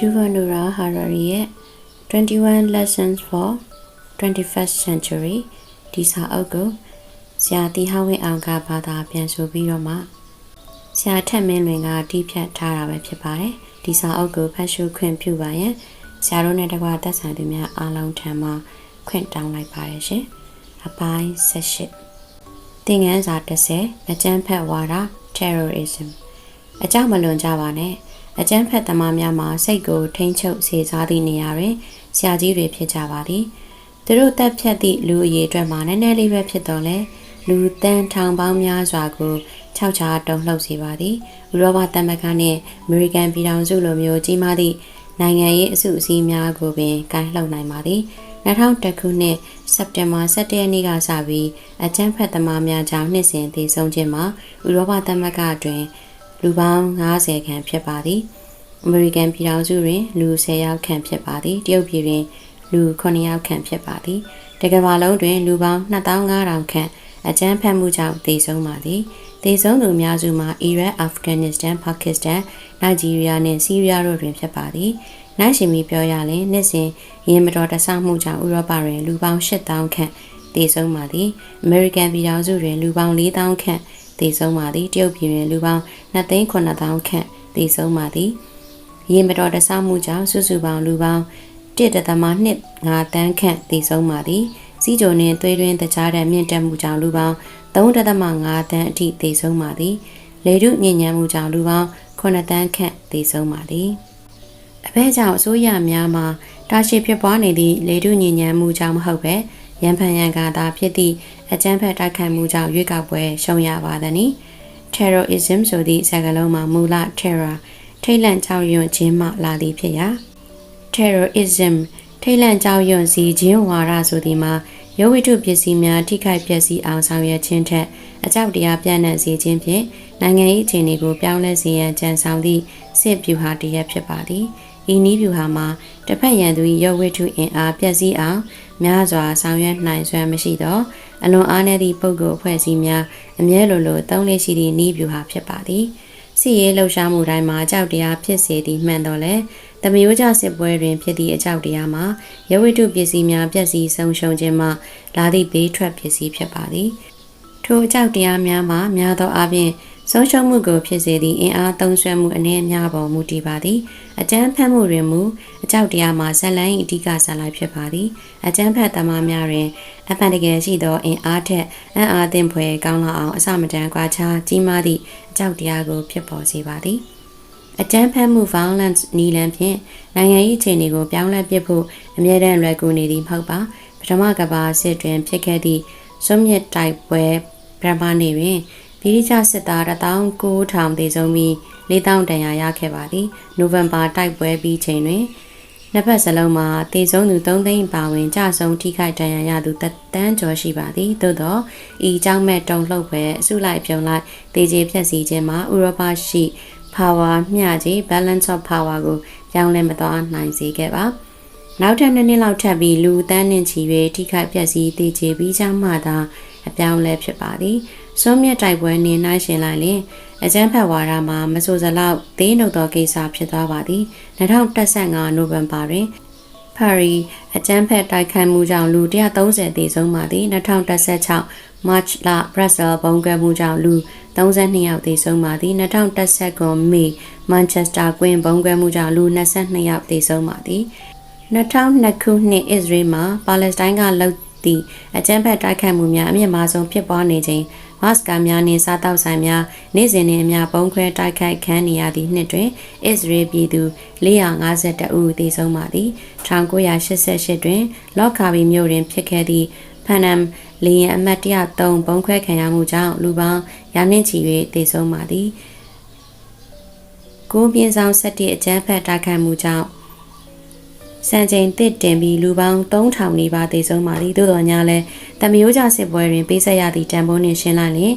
Yuval Harari ရဲ့21 Lessons for 21st Century ဒီစာအုပ်ကိုဆရာတီဟဝင်းအောင်ကဘာသာပြန်ဆိုပြီးတော့မှဆရာထက်မင်းလွင်ကတီးဖြတ်ထားတာပဲဖြစ်ပါတယ်ဒီစာအုပ်ကိုဖတ်ရှုခွင့်ပြုပါရန်ဆရာတို့နဲ့တကွာသက်ဆိုင်သူများအားလုံးထံမှခွင့်တောင်းလိုက်ပါတယ်ရှင်အပိုင်း78သင်ငန်းစာ30အကြမ်းဖက်ဝါဒ terrorism အကြောင်းမလွန်ကြပါနဲ့ အကျန်းဖက်သမားများမှာစိတ်ကိုထိမ့်ချုပ်စေစားသည့်နေရာတွင်ဆရာကြီးတွေဖြစ်ကြပါသည်သူတို့တက်ဖြတ်သည့်လူအရေးအတွက်မှာနည်းနည်းလေးပဲဖြစ်တော့လဲလူတန်းထောင်ပေါင်းများစွာကိုခြောက်ချာတုံလှုပ်စေပါသည်ဥရောပသမဂ္ဂနှင့်အမေရိကန်ပြည်ထောင်စုလိုမျိုးကြီးမားသည့်နိုင်ငံရေးအစုအစည်းများကိုပင်ကိုင်းလှုပ်နိုင်ပါသည်2010ခုနှစ်စက်တင်ဘာ17ရက်နေ့ကစပြီးအကြမ်းဖက်သမားများကြောင့်နှစ်စဉ်တည်ဆုံးခြင်းမှာဥရောပသမဂ္ဂတွင် လူပေါင်း90ခန့်ဖြစ်ပါသည်အမေရိကန်ပြည်ထောင်စုတွင် လူ10ယောက်ခန့်ဖြစ်ပါသည်တရုတ်ပြည်တွင် လူ9ယောက်ခန့်ဖြစ်ပါသည်တကမ္ဘာလုံးတွင် လူပေါင်း2500ခန့်အကြမ်းဖက်မှုကြောင့်တည်ဆုံးပါသည်တည်ဆုံးသူအများစုမှာအီရတ်အာဖဂန်နစ္စတန်ပါကစ္စတန်နိုင်ဂျီးရီးယားနှင့်ဆီးရီးယားတို့တွင်ဖြစ်ပါသည်နိုင်ရှင်မီပြောရလျင်နှစ်စဉ်ရင်မတော်တဆမှုကြောင့်ဥရောပတွင် လူပေါင်း8000ခန့်တည်ဆုံးပါသည်အမေရိကန်ပြည်ထောင်စုတွင် လူပေါင်း4000ခန့် တည်ဆုံးပါသည်တရုတ်ပြည်တွင်လူပေါင်း2,900ခန့်တည်ဆုံးပါသည်ရေမတော်တဆမှုကြောင့်စုစုပေါင်းလူပေါင်း1.25တန်းခန့်တည်ဆုံးပါသည်စီးကြုံနှင့်သွေးတွင်းတကြားတဲ့မြင့်တက်မှုကြောင့်လူပေါင်း3.5တန်းအထိတည်ဆုံးပါသည်လေထုညဉ့်ညမ်းမှုကြောင့်လူပေါင်း9တန်းခန့်တည်ဆုံးပါသည်အဘဲကြောင့်အစိုးရများမှာတာရှိဖြစ်ပွားနေသည့်လေထုညဉ့်ညမ်းမှုကြောင့်မဟုတ်ပဲရန်ဖန်ရန်ကာသာဖြစ်သည့် အကြမ်းဖက်တိုက်ခိုက်မှုကြောင့်ရွေးကောက်ပွဲရှုံးရပါသည်။ terrorism ဆိုသည့်စကားလုံးမှာမူလ terror ထိတ်လန့်ကြောက်ရွံ့ခြင်းမှလာသည်ဖြစ်ရာ terrorism ထိတ်လန့်ကြောက်ရွံ့စီခြင်းဝါဒဆိုသည်မှာရုပ်ဝိတုပစ္စည်းများထိခိုက်ပျက်စီးအောင်ဆောင်ရွက်ခြင်းထက်အကြောက်တရားပြန့်နှံ့စေခြင်းဖြင့်နိုင်ငံရေးအခြေအနေကိုပြောင်းလဲစေရန်ကြံဆောင်သည့်စစ်ဗျူဟာတရက်ဖြစ်ပါသည်။ဤနည်းဗျူဟာမှာတစ်ဖက်ရန်သူ၏ရုပ်ဝိတုအင်အားပျက်စီးအောင် များစွာဆောင်ရွက်နိုင်စွမ်းမရှိသောအလွန်အားနည်းသည့်ပုဂ္ဂိုလ်အဖွဲ့အစည်းများအမြဲလိုလိုသုံးလေးရှိသည့်နည်းဗျူဟာဖြစ်ပါသည်စီရေးလှုပ်ရှားမှုတိုင်းမှာအကြောက်တရားဖြစ်စေသည်မှန်တော့လေတမယိုးကြစစ်ပွဲတွင်ဖြစ်သည့်အကြောက်တရားမှာရဝိတုပစ္စည်းများပျက်စီးဆုံးရှုံးခြင်းမှလာသည့်ဘေးထွက်ပစ္စည်းဖြစ်ပါသည်ထိုအကြောက်တရားများမှာများသောအားဖြင့် ဆုံးရှုံးမှုကိုဖြစ်စေသည့်အင်အားသုံးစွဲမှုအနည်းအများပေါ်မူတည်ပါသည်အကြမ်းဖက်မှုတွင်မူအကြောက်တရားမှာဇက်လိုင်းအဓိကဇက်လိုက်ဖြစ်ပါသည်အကြမ်းဖက်သမားများတွင်အပန်တကယ်ရှိသောအင်အားထက်အံ့အားသင့်ဖွယ်ကောင်းလာအောင်အစမတန်ကွာခြားကြီးမားသည့်အကြောက်တရားကိုဖြစ်ပေါ်စေပါသည်အကြမ်းဖက်မှု violence နီလန်ဖြင့်နိုင်ငံရေးအခြေအနေကိုပြောင်းလဲပစ်ဖို့အမြဲတမ်းလွယ်ကူနေသည်မဟုတ်ပါပထမကမ္ဘာစစ်တွင်ဖြစ်ခဲ့သည့်စွန်မြစ်တိုက်ပွဲပရမနေတွင် ဗြိတိရှစစ်သား19000တေဆုံးပြီး4000တန်ရာရခဲ့ပါသည်နိုဝင်ဘာတိုက်ပွဲပြီးချိန်တွင်နှစ်ဖက်စလုံးမှာတေဆုံးသူ3သိန်းပါဝင်ကြဆုံးထိခိုက်ဒဏ်ရာရသူတသန်းကျော်ရှိပါသည်သို့သောဤကြောင့်မဲ့တုံလှုပ်ပဲအစုလိုက်ပြုံလိုက်တေကျေဖြက်စီခြင်းမှာဥရောပရှိ power မျှကြီး balance of power ကိုပြောင်းလဲမသွားနိုင်စေခဲ့ပါနောက်ထပ်နှစ်နှစ်လောက်ထပ်ပြီးလူတန်းနှင့်ချီ၍ထိခိုက်ပျက်စီးတေကျေပြီးကြောင်းမှသာအပြောင်းလဲဖြစ်ပါသည် စွန်းမြတ်တိုက်ပွဲနေနိုင်ရှင်လိုက်လင်အကျန်းဖက်ဝါဒမှာမဆိုစလောက်သေးနှုတ်သောကိစ္စဖြစ်သွားပါသည်2015နိုဝင်ဘာတွင်ပါရီအကျန်းဖက်တိုက်ခိုက်မှုကြောင့်လူ130သေဆုံးပါသည်2016 March လ Brussels ဘုံကဲမှုကြောင့်လူ32ယောက်သေဆုံးပါသည်2019 May Manchester ကွင်းဘုံကဲမှုကြောင့်လူ22ယောက်သေဆုံးပါသည်2002ခုနှစ်အစ္စရေးမှာပါလက်စတိုင်းကလှုပ်သည့်အကြမ်းဖက်တိုက်ခိုက်မှုများအမြင့်မားဆုံးဖြစ်ပွားနေချိန် မတ်စကာများနှင့်စားတောက်ဆိုင်များနေ့စဉ်နှင့်အများပုံခွဲတိုက်ခိုက်ခံနေရသည့်နှစ်တွင်အစ္စရေးပြည်သူ452ဦးသေဆုံးပါသည်1988တွင် လော့ကာဘီမြို့တွင်ဖြစ်ခဲ့သည့်ဖန်နမ်လီယံအမတ်103ပုံခွဲခံရမှုကြောင့်လူပေါင်းရာနှင့်ချီ၍သေဆုံးပါသည်ကိုပြင်းဆောင်7အကြမ်းဖက်တိုက်ခိုက်မှုကြောင့် စံချိန်တစ်တင်ပြီးလူပေါင်း3000နီးပါးသေဆုံးပါသည်သို့တော်ညာလဲတမယိုးကြစစ်ပွဲတွင်ပေးဆက်ရသည့်တံပိုးနှင့်ရှင်းလိုက်လျင်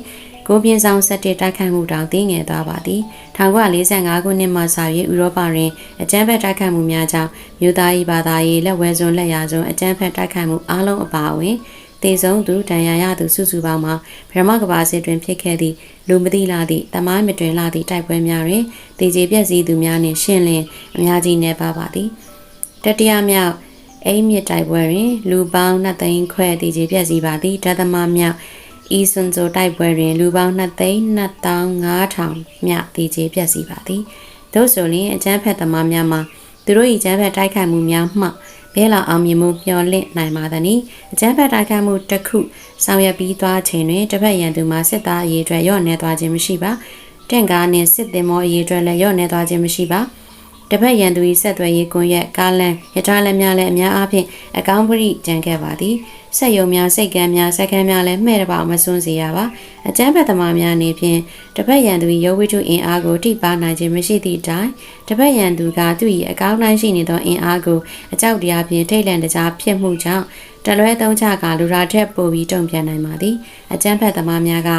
ကိုပြင်းဆောင်ဆက်တစ်တိုက်ခိုက်မှုတောင်သိငယ်သွားပါသည်1945ခုနှစ်မှစ၍ဥရောပတွင်အကြမ်းဖက်တိုက်ခိုက်မှုများကြောင့်မြို့သားရေးဘာသာရေးလက်ဝဲစွန်းလက်ရာစွန်းအကြမ်းဖက်တိုက်ခိုက်မှုအလုံးအပါအဝင်တေဆုံးသူဒဏ်ရာရသူစုစုပေါင်းမှာဗြဟ္မကဘာစစ်တွင်ဖြစ်ခဲ့သည့်လူမသိလာသည့်တမိုင်းမတွင်လာသည့်တိုက်ပွဲများတွင်တေကျေပြည့်စည်သူများနှင့်ရှင်းလင်းအများကြီးနေပါပါသည် တတိယမြောက်အိမ်မြစ်တိုက်ပွဲတွင် လူပေါင်း2သိန်းခွဲတေကျေပြည့်စည်ပါသည်ဓာတမမြောက်ဤစွန်ဇိုတိုက်ပွဲတွင် လူပေါင်း2သိန်း2500မြတေကျေပြည့်စည်ပါသည်သို့ဆိုလျှင်အကျန်းဖက်သမားများမှာသူတို့၏ကျန်းဖက်တိုက်ခိုက်မှုများမှဘဲလာအောင်မြင်မှုမျှော်လင့်နိုင်ပါသည်။အကြမ်းဖက်တိုက်ခိုက်မှုတစ်ခုဆောင်ရွက်ပြီးသွားချိန်တွင်တစ်ဖက်ရန်သူမှစစ်သားအရေးအတွက်ရော့နေသွားခြင်းမရှိပါ။တင့်ကားနှင့်စစ်သည်မောအရေးအတွက်လည်းရော့နေသွားခြင်းမရှိပါ။ တစ်ဖက်ရန်သူ၏ဆက်သွယ်ရေးကွန်ရက်ကားလန်ရထားလမ်းများလည်းအများအားဖြင့်အကောင်းပရိကြံခဲ့ပါသည်။ဆက်ယုံများစိတ်ကမ်းများစက္ကမ်းများလည်းမှဲ့တပါမစွန်းစေရပါအကျန်းဖက်သမားများအနေဖြင့်တပတ်ရန်သူ၏ရုပ်ဝိတုအင်အားကိုထိပါနိုင်ခြင်းမရှိသည့်အတိုင်းတပတ်ရန်သူကသူ့၏အကောင်းတိုင်းရှိနေသောအင်အားကိုအကြောက်တရားဖြင့်ထိတ်လန့်တကြားဖြစ်မှုကြောင့်တလွဲသုံးချကလူရာထက်ပိုပြီးတုံ့ပြန်နိုင်ပါသည်အကျန်းဖက်သမားများက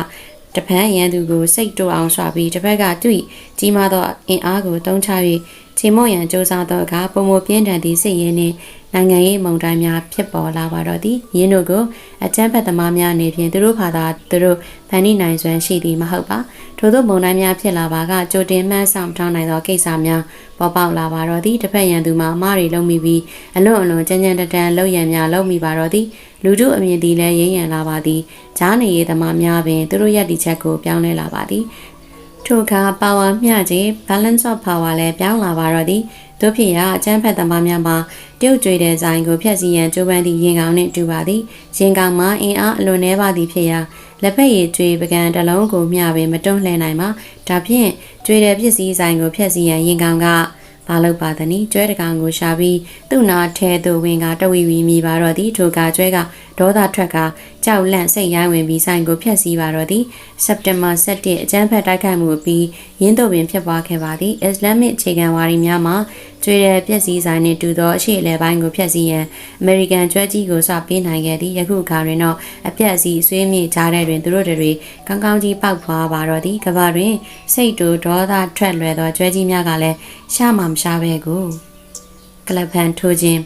တပန်းရန်သူကိုစိတ်တိုးအောင်ဆွပြီးတစ်ဖက်ကသူ့ကြီးမားသောအင်အားကိုတုံးချ၍ ချိန်မော့ရန်စ조사သောအခါပုံမပြင်းထန်သည့်စိတ်ရင်းနှင့်နိုင်ငံရေးမုံတိုင်းများဖြစ်ပေါ်လာပါတော့သည်ယင်းတို့ကိုအကြမ်းဖက်သမားများအနေဖြင့်သူတို့ဘာသာသူတို့ဖန်တီးနိုင်စွမ်းရှိသည်မဟုတ်ပါထို့သောမုံတိုင်းများဖြစ်လာပါကကြိုတင်မှန်းဆောင်ထားနိုင်သောကိစ္စများပေါ်ပေါက်လာပါတော့သည်တစ်ဖက်ရန်သူမှအမားတွေလုံးမိပြီးအလွန်အလွန်ကြမ်းကြမ်းတတန်လှုပ်ရံများလုံးမိပါတော့သည်လူတို့အမြင်သည်လည်းရင်းရံလာပါသည်ဂျားနေရေးသမားများပင်သူတို့ရက်တီချက်ကိုပြောင်းလဲလာပါသည် ထိုအခါ power မျှခြင်း balance of power လည်းပြောင်းလာပါတော့သည်တို့ဖြစ်ရာအကျန်းဖက်သမားများမှာတရုတ်ကြွေတဲ့ဆိုင်ကိုဖျက်ဆီးရန်ကြိုးပမ်းသည့်ရင်ကောင်နှင့်တူပါသည်ရင်ကောင်မှာအင်အားအလွန်နှဲပါသည်ဖြစ်ရာလက်ဖက်ရည်ကြွေပကံတလုံးကိုမျှပင်မတွန်းလှဲနိုင်ပါဒါဖြင့်ကြွေတဲ့ပစ္စည်းဆိုင်ကိုဖျက်ဆီးရန်ရင်ကောင်ကဘာလို့ပါသနည်းကျွဲတကောင်ကိုရှာပြီးသူ့နာထဲသို့ဝင်ကတဝီဝီမိပါတော့သည်ထိုကကျွဲကဒေါသထွက်ကကြောက်လန့်စိတ်ရိုင်းဝင်ပြီးဆိုင်ကိုဖျက်ဆီးပါတော့သည်စက်တင်ဘာ17အကြမ်းဖက်တိုက်ခိုက်မှုပြီးရင်းတို့ပင်ဖြစ်ပွားခဲ့ပါသည်အစ္စလာမစ်အခြေခံဝါဒီများမှာကျွေတဲ့ပျက်စီးဆိုင်နှင့်တူသောအရှိအလဲပိုင်းကိုဖျက်ဆီးရန်အမေရိကန်ကျွဲကြီးကိုစပေးနိုင်ခဲ့သည်ယခုအခါတွင်တော့အပြက်စီးဆွေးမြေ့ကြားတဲ့တွင်သူတို့တွေကောင်းကောင်းကြီးပောက်ဖွာပါတော့သည်ကဘာတွင်စိတ်တူဒေါသထွက်လွယ်သောကျွဲကြီးများကလည်းရှာမှမရှာပဲကိုကလပန်ထိုးခြင်း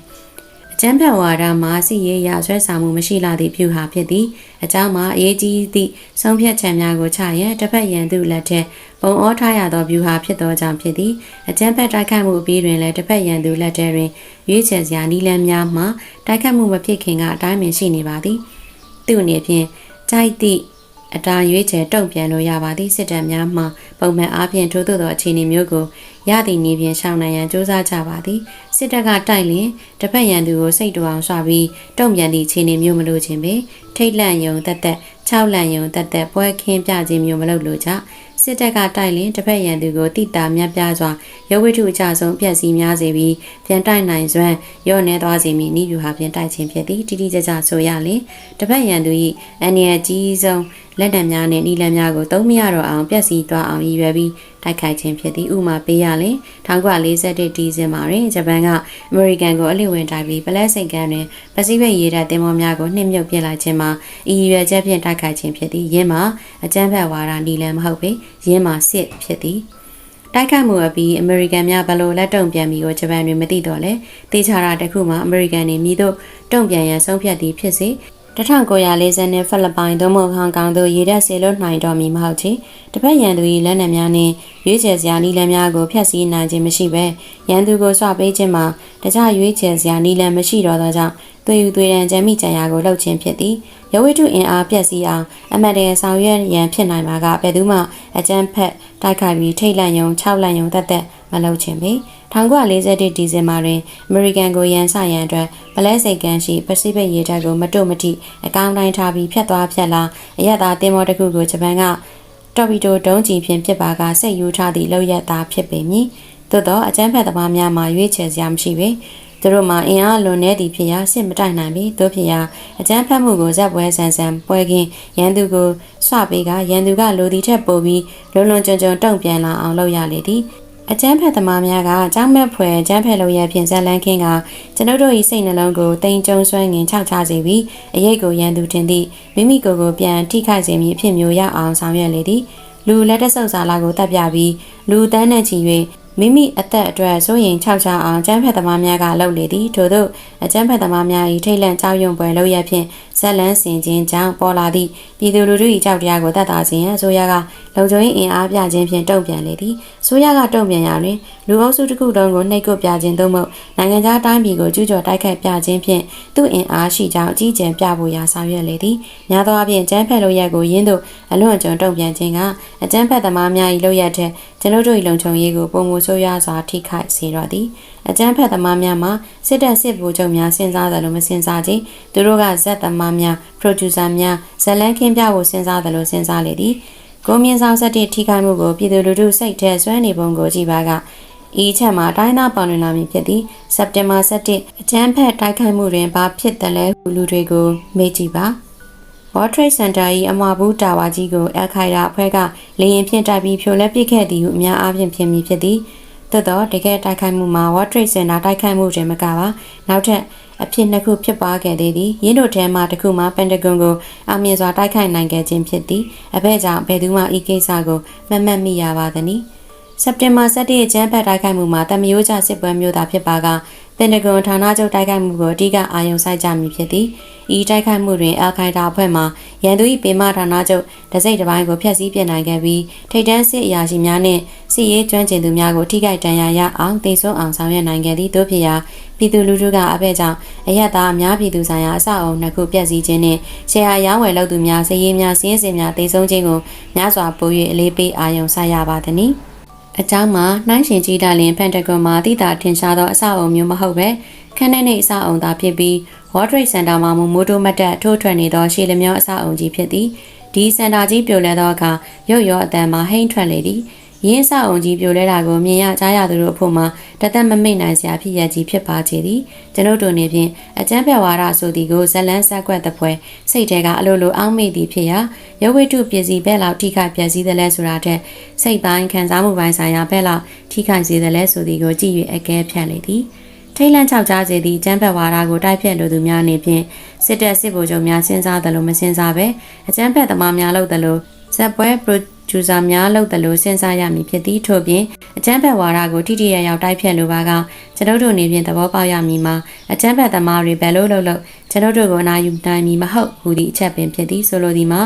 ကျမ်းဖတ်ဝါဒမှာစီရေးရဆွဲဆောင်မှုမရှိလာသည့်ဖြူဟာဖြစ်သည်အကြောင်းမှာအရေးကြီးသည့်ဆုံးဖြတ်ချက်များကိုချရန်တစ်ဖက်ရန်သူလက်ထက်ပုံဩထားရသောဖြူဟာဖြစ်သောကြောင့်ဖြစ်သည်အကျမ်းဖတ်တိုက်ခိုက်မှုအပြီးတွင်လည်းတစ်ဖက်ရန်သူလက်ထက်တွင်ရွေးချယ်စရာနီလန်းများမှာတိုက်ခိုက်မှုမဖြစ်ခင်ကအတိုင်းပင်ရှိနေပါသည်သူ့အနေဖြင့်ကြိုက်သည့် အတားရွေးချယ်တုံ့ပြန်လို့ရပါသည့်စစ်တပ်များမှပုံမှန်အားဖြင့်ထိုးသောအခြေအနေမျိုးကိုရသည့်နည်းဖြင့်ရှောင်နိုင်ရန်စ조사ကြပါသည်စစ်တပ်ကတိုက်လင်တစ်ဖက်ရန်သူကိုစိတ်တူအောင်ဆွပြီးတုံ့ပြန်သည့်အခြေအနေမျိုးမလို့ခြင်းပဲထိတ်လန့်ယုံတက်တက်၆လန့်ယုံတက်တက်ပွဲခင်းပြခြင်းမျိုးမလုပ်လို့ကြ စစ်တပ်ကတိုက်လင်တစ်ဖက်ရန်သူကိုတိတာမြတ်ပြစွာရုပ်ဝိထုအကြဆုံးပြက်စီးများစေပြီးပြန်တိုက်နိုင်စွမ်းရော့နေသွားစေမည်ဤယူဟာပြန်တိုက်ခြင်းဖြစ်သည်တိတိကျကျဆိုရလင်တစ်ဖက်ရန်သူ၏အန္တရာယ်ကြီးဆုံးလက်နက်များနဲ့ဤလက်များကိုသုံးမရတော့အောင်ပြက်စီးသွားအောင်ရည်ရွယ်ပြီးတိုက်ခိုက်ခြင်းဖြစ်သည်ဥမာပေးရလင်1941ဒီဇင်ဘာတွင်ဂျပန်ကအမေရိကန်ကိုအလစ်ဝင်တိုက်ပြီးပလက်စိတ်ကန်တွင်ပစိဖိတ်ရေတပ်တင်မောများကိုနှိမ့်မြုပ်ပစ်လိုက်ခြင်းမှာဤရွယ်ချက်ဖြင့်တိုက်ခိုက်ခြင်းဖြစ်သည်ယင်းမှာအကြမ်းဖက်ဝါဒနီလန်မဟုတ်ပေယင်းမှာစစ်ဖြစ်သည်တိုက်ခိုက်မှုအပြီးအမေရိကန်များဘလို့လက်တုံပြန်ပြီးကိုဂျပန်တွင်မသိတော့လဲတေချာတာတခုမှအမေရိကန်နေမိတို့တုံ့ပြန်ရန်ဆုံးဖြတ်သည်ဖြစ်စေ 1940နှစ်ဖိလစ်ပိုင်သို့မဟုတ်ဟောင်ကောင်သို့ရေတပ်ဆေလွတ်နိုင်တော်မူမဟုတ်ချေတစ်ဖက်ရန်သူ၏လက်နက်များနှင့်ရွေးချယ်စရာနည်းလမ်းများကိုဖျက်ဆီးနိုင်ခြင်းမရှိဘဲရန်သူကိုဆွပေးခြင်းမှာတခြားရွေးချယ်စရာနည်းလမ်းမရှိတော့သောကြောင့်သွေးယူသွေးရန်ကြမ်းမိကြံရာကိုလှုပ်ခြင်းဖြစ်သည်ရဝိတုအင်အားပျက်စီးအောင်အမတ်တရဆောင်ရွက်ရန်ဖြစ်နိုင်မှာကဘယ်သူမှအကြမ်းဖက်တိုက်ခိုက်ပြီးထိတ်လန့်ယုံ၆လန့်ယုံတက်တက် မလုပ်ခြင်းပဲ1941ဒီဇင်ဘာတွင်အမေရိကန်ကိုရန်ဆရန်အတွက်ပလဲစိတ်ကန်ရှိပစိဖိတ်ရေတပ်ကိုမတုမတိအကောင်းတိုင်းထားပြီးဖြတ်သွားဖြတ်လာအရသာတင်မောတစ်ခုကိုဂျပန်ကတော်ပီတိုဒုံးကျည်ဖြင့်ဖြစ်ပါကစိတ်ယူထားသည့်လောက်ရတာဖြစ်ပေမည်သို့သောအကြမ်းဖက်သမားများမှရွေးချယ်စရာမရှိပေသူတို့မှာအင်အားလွန်နေသည်ဖြစ်ရာစစ်မတိုက်နိုင်ပြီတို့ဖြစ်ရာအကြမ်းဖက်မှုကိုဇက်ပွဲဆန်ဆန်ပွဲကင်းရန်သူကိုဆွပေးကရန်သူကလိုသည်ထက်ပိုပြီးလုံလုံကျွံကျွံတုံ့ပြန်လာအောင်လုပ်ရလေသည် အကျန်းဖက်သမားများကကြောင်းမဲ့ဖွယ်ကျန်းဖက်လို့ရဖြင့်ဇက်လန်းခင်းကကျွန်ုပ်တို့၏စိတ်နှလုံးကိုတိမ်ကျုံဆွဲငင်ခြောက်ချစေပြီးအရေးကိုရန်သူတင်သည့်မိမိကိုယ်ကိုပြန်ထိခိုက်စေမည်အဖြစ်မျိုးရအောင်ဆောင်ရွက်လေသည်လူလက်တဆုပ်စာလာကိုတပ်ပြပြီးလူတန်းနဲ့ချီ၍မိမိအသက်အတွက်စိုးရင်ခြောက်ချအောင်ကျန်းဖက်သမားများကလှုပ်လေသည်ထို့သောအကျန်းဖက်သမားများ၏ထိတ်လန့်ကြောက်ရွံ့ပွဲလှုပ်ရဖြင့် ဇက်လန်းစင်ခြင်းကြောင့်ပေါ်လာသည့်ပြည်သူလူထု၏ကြောက်တရားကိုတတ်တာခြင်းအစိုးရကလုံခြုံရေးအင်အားပြခြင်းဖြင့်တုံ့ပြန်လေသည်။ဆိုရကတုံ့ပြန်ရာတွင်လူအုပ်စုတစ်ခုလုံးကိုနှိပ်ကွပ်ပြခြင်းသို့မဟုတ်နိုင်ငံခြားတိုင်းပြည်ကိုကျူးကျော်တိုက်ခိုက်ပြခြင်းဖြင့်သူ့အင်အားရှိကြောင်းအကြီးအကျယ်ပြဖို့ရာဆောင်ရွက်လေသည်။များသောအားဖြင့်ကျန်းဖက်လိုရက်ကိုရင်းတို့အလွန်အကျွံတုံ့ပြန်ခြင်းကအကျန်းဖက်သမားများ၏လုပ်ရက်ထက်ကျွန်ုပ်တို့၏လုံခြုံရေးကိုပုံမဆိုးရွားစွာထိခိုက်စေတော့သည်။ အကျန်းဖက်သမားများမှာစစ်တပ်စစ်ဗိုလ်ချုပ်များစဉ်းစားတယ်လို့မစဉ်းစားကြ။သူတို့ကဇက်သမားများ producer များဇက်လန်းခင်းပြဖို့စဉ်းစားတယ်လို့စဉ်းစားလေသည်။ကိုမြင့်ဆောင်ဆက်တဲ့ထိခိုက်မှုကိုပြည်သူလူထုစိတ်ထဲဆွဲနေပုံကိုကြည့်ပါကဤချက်မှာတိုင်းသားပေါင်လွင်လာမည်ဖြစ်သည်စက်တင်ဘာ17အချမ်းဖက်တိုက်ခိုက်မှုတွင်ဘာဖြစ်တယ်လဲလူတွေကိုမေးကြည့်ပါ World Trade Center ၏အမဘူးတာဝါကြီးကိုအခိုင်ရာအဖွဲ့ကလေရင်ဖြင့်တိုက်ပြီးဖြိုလဲပစ်ခဲ့သည်ဟုအများအားဖြင့်ဖြစ်မည်ဖြစ်သည် သို့သောတကယ်တိုက်ခိုက်မှုမှာ World Trade Center တိုက်ခိုက်မှုတွင်မကပါနောက်ထပ်အဖြစ်နှစ်ခုဖြစ်ပွားခဲ့သေးသည်ရင်းတို့ထဲမှတစ်ခုမှာပန်တဂွန်ကိုအမြင့်စွာတိုက်ခိုက်နိုင်ခဲ့ခြင်းဖြစ်သည်အဘဲကြောင့်ဘယ်သူမှဤကိစ္စကိုမမှတ်မိရပါသနည်းစက်တင်ဘာ17ရက်ကျန်းဖက်တိုက်ခိုက်မှုမှာတမယိုးကျစစ်ပွဲမျိုးသားဖြစ်ပါက ပင်တဂွန်ဌာနချုပ်တိုက်ခိုက်မှုကိုအဓိကအာရုံစိုက်ကြမည်ဖြစ်သည်ဤတိုက်ခိုက်မှုတွင်အယ်ခိုင်ဒါအဖွဲ့မှရန်သူ၏ပေမဌာနချုပ်တစိမ့်တစ်ပိုင်းကိုဖျက်ဆီးပြစ်နိုင်ခဲ့ပြီးထိတ်တန်းစစ်အရာရှိများနှင့်စစ်ရေးကျွမ်းကျင်သူများကိုထိခိုက်ဒဏ်ရာရအောင်တိတ်ဆုံးအောင်ဆောင်ရွက်နိုင်ခဲ့သည်တို့ဖြစ်ရာပြည်သူလူထုကအဘဲကြောင့်အယက်သားအများပြည်သူဆိုင်ရာအဆောက်အုံနှစ်ခုပြည့်စည်ခြင်းနှင့်ရှယ်ယာရောင်းဝယ်လုပ်သူများစည်ရေးများစည်းစိမ်များတိတ်ဆုံးခြင်းကိုများစွာပို၍အလေးပေးအာရုံစိုက်ရပါသည်။ အကြောင်းမှာနှိုင်းရှင်ကြည့်တာလင်ဖန်တဂွန်မှာတိတာထင်ရှားသောအဆောက်အုံမျိုးမဟုတ်ပဲခန်းထဲနေအဆောက်အုံသာဖြစ်ပြီး World Trade Center မှာမမိုးတိုးမတ်တက်ထိုးထွက်နေသောရှေလမျောအဆောက်အုံကြီးဖြစ်သည်ဒီစင်တာကြီးပြိုလဲသောအခါရုတ်ရောအတန်မှာဟိမ့်ထွက်လေသည် ရင်းဆောက်အောင်ကြီးပြိုလဲတာကိုမြင်ရကြားရသူတို့အဖို့မှာတသက်မမိတ်နိုင်စရာဖြစ်ရကြီးဖြစ်ပါချေသည်ကျွန်ုပ်တို့နေဖြင့်အကျန်းဖက်ဝါဒဆိုသည်ကိုဇလန်းဆက်ကွက်တပွဲစိတ်ထဲကအလိုလိုအောင်းမိသည်ဖြစ်ရာရုပ်ဝိတုပစ္စည်းဘက်လောက်ထိခိုက်ပျက်စီးသလဲဆိုတာထက်စိတ်ပိုင်းခံစားမှုပိုင်းဆိုင်ရာဘက်လောက်ထိခိုက်စေသလဲဆိုသည်ကိုကြည့်၍အကဲဖြတ်လေသည်ထိတ်လန့်ချောက်ကြားစေသည့်ကျန်းဖက်ဝါဒကိုတိုက်ဖြတ်လိုသူများအနေဖြင့်စစ်တပ်စစ်ဗိုလ်ချုပ်များစဉ်းစားတယ်လို့မစဉ်းစားပဲအကျန်းဖက်သမားများလုပ်တယ်လို့ဇက်ပွဲ ဂျူဇာများလုပ်တယ်လို့စဉ်းစားရမည်ဖြစ်သည်ထို့ပြင်အကျန်းဖက်ဝါဒကိုထိထိရရောက်တိုက်ဖြတ်လိုပါကကျွန်ုပ်တို့နေဖြင့်သဘောပေါက်ရမည်မှာအကျန်းဖက်သမားတွေဘယ်လိုလုပ်လို့ကျွန်ုပ်တို့ကိုနာယူနိုင်မည်မဟုတ်ဟူသည့်အချက်ပင်ဖြစ်သည်ဆိုလိုသည်မှာ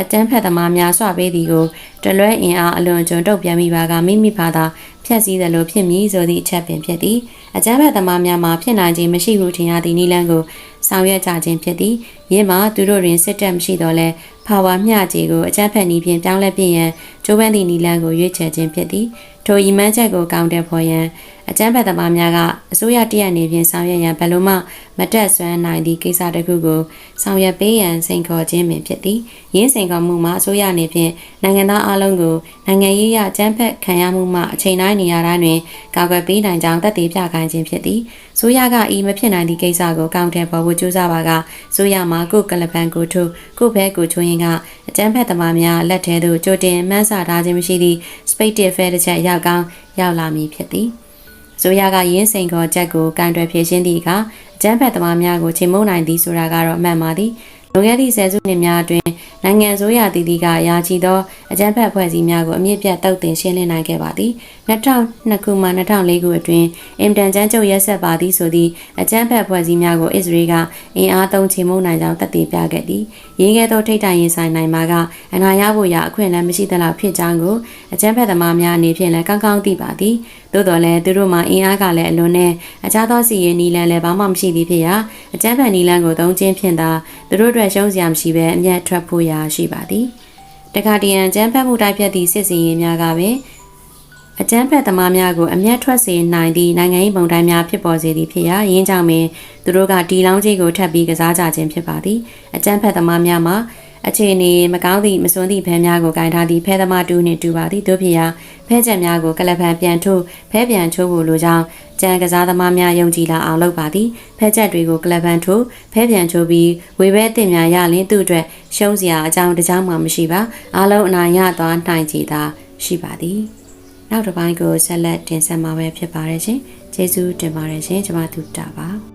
အကျန်းဖက်သမားများဆွပေးသည်ကိုတလွဲအင်အားအလွန်ကျွံတုတ်ပြန်မိပါကမိမိဘာသာဖြတ်စည်းသလိုဖြစ်မည်ဆိုသည့်အချက်ပင်ဖြစ်သည်အကျန်းဖက်သမားများမှာဖြစ်နိုင်ခြင်းမရှိဟုထင်ရသည့်နိလန်းကိုဆောင်ရွက်ကြခြင်းဖြစ်သည်ယင်းမှာသူတို့တွင်စစ်တပ်မရှိတော့လဲ ဖာဝါမျှကြီးကိုအကြမ်းဖက်နည်းဖြင့်ပြောင်းလဲပြင်ရန်ကျိုးပန်းသည့်နီလန်းကိုရွေးချယ်ခြင်းဖြစ်သည် ထိုဤမှန်းချက်ကိုကောင်းတဲ့ဖော်ရန်အကြမ်းဖက်သမားများကအစိုးရတရက်နေဖြင့်ဆောင်ရွက်ရန်ဘယ်လိုမှမတက်ဆွမ်းနိုင်သည့်ကိစ္စတစ်ခုကိုဆောင်ရွက်ပေးရန်စိန်ခေါ်ခြင်းပင်ဖြစ်သည်ရင်းစိန်ခေါ်မှုမှာအစိုးရအနေဖြင့်နိုင်ငံသားအလုံးကိုနိုင်ငံရေးရအကြမ်းဖက်ခံရမှုမှအချိန်တိုင်းနေရာတိုင်းတွင်ကာကွယ်ပေးနိုင်ကြောင်းသက်သေပြခိုင်းခြင်းဖြစ်သည်ဆိုရကဤမဖြစ်နိုင်သည့်ကိစ္စကိုကောင်းတဲ့ပေါ်ဖို့ကြိုးစားပါကဆိုရမှာကိုကလပန်ကိုထုကိုဘဲကိုချိုးရင်ကအကြမ်းဖက်သမားများလက်ထဲသို့ကြိုတင်မှန်းဆထားခြင်းမရှိသည့် spectacle ဖဲတစ်ချက်ရောက်ကောင်းရောက်လာမည်ဖြစ်သည်ဆိုရကရင်းစိန်ခေါ်ချက်ကိုကန်တွယ်ဖြည့်ရှင်းသည့်အခါအကြမ်းဖက်သမားများကိုချိန်မုံနိုင်သည်ဆိုတာကတော့အမှန်ပါသည်လွန်ခဲ့သည့်ဆယ်စုနှစ်များအတွင်းနိုင်ငံဆိုးရတည်တည်ကရာချီသော အကြမ်းဖက်ဖွဲ့စည်းများကိုအမြင့်ပြတ်တောက်တင်ရှင်းလင်းနိုင်ခဲ့ပါသည်2002ခုမှ2004ခုအတွင်းအင်တန်ကျန်းချုပ်ရက်ဆက်ပါသည်ဆိုသည့်အကြမ်းဖက်ဖွဲ့စည်းများကိုအစ္စရေးကအင်အားသုံးချေမှုန်းနိုင်ကြောင်းသက်သေပြခဲ့သည်ရင်းခဲ့သောထိတ်တိုင်ရင်ဆိုင်နိုင်မှာကအနာရဖို့ရာအခွင့်အလမ်းမရှိသလောက်ဖြစ်ကြောင်းကိုအကြမ်းဖက်သမားများအနေဖြင့်လည်းကောင်းကောင်းသိပါသည်သို့တော်လည်းသူတို့မှာအင်အားကလည်းအလွန်နဲ့အခြားသောစီရင်နီလန်လည်းဘာမှမရှိသည်ဖြစ်ရာအကြမ်းဖက်နီလန်ကိုသုံးချင်းဖြင့်သာသူတို့အတွက်ရှုံးစရာမရှိဘဲအမျက်ထွက်ဖို့ရာရှိပါသည် တခါတရံအကြမ်းဖက်မှုတိုက်ဖြတ်သည့်စစ်စင်ရေးများကပင်အကြမ်းဖက်သမားများကိုအမျက်ထွက်စေနိုင်သည့်နိုင်ငံရေးပုံတိုင်းများဖြစ်ပေါ်စေသည်ဖြစ်ရာရင်းကြောင့်ပင်သူတို့ကဒီလောင်းကြီးကိုထပ်ပြီးကစားကြခြင်းဖြစ်ပါသည်အကြမ်းဖက်သမားများမှာ အခြေအနေမကောင်းသည့်မစွန်းသည့်ဖဲများကိုဂင်ထားသည့်ဖဲသမားတူနှင့်တူပါသည်တို့ဖြစ်ရာဖဲချက်များကိုကလပံပြန်ထိုးဖဲပြန်ချိုးဖို့လိုကြောင်းကြံကစားသမားများယုံကြည်လာအောင်လုပ်ပါသည်ဖဲချက်တွေကိုကလပံထိုးဖဲပြန်ချိုးပြီးဝေဘဲတင်များရလင်းသူ့အတွက်ရှုံးစရာအကြောင်းတကြောင်မှမရှိပါအားလုံးအနိုင်ရသွားနိုင်ကြတာရှိပါသည်နောက်တစ်ပိုင်းကိုဆက်လက်တင်ဆက်မှာပဲဖြစ်ပါတယ်ရှင်ကျေးဇူးတင်ပါတယ်ရှင်ကျွန်မတို့တာပါ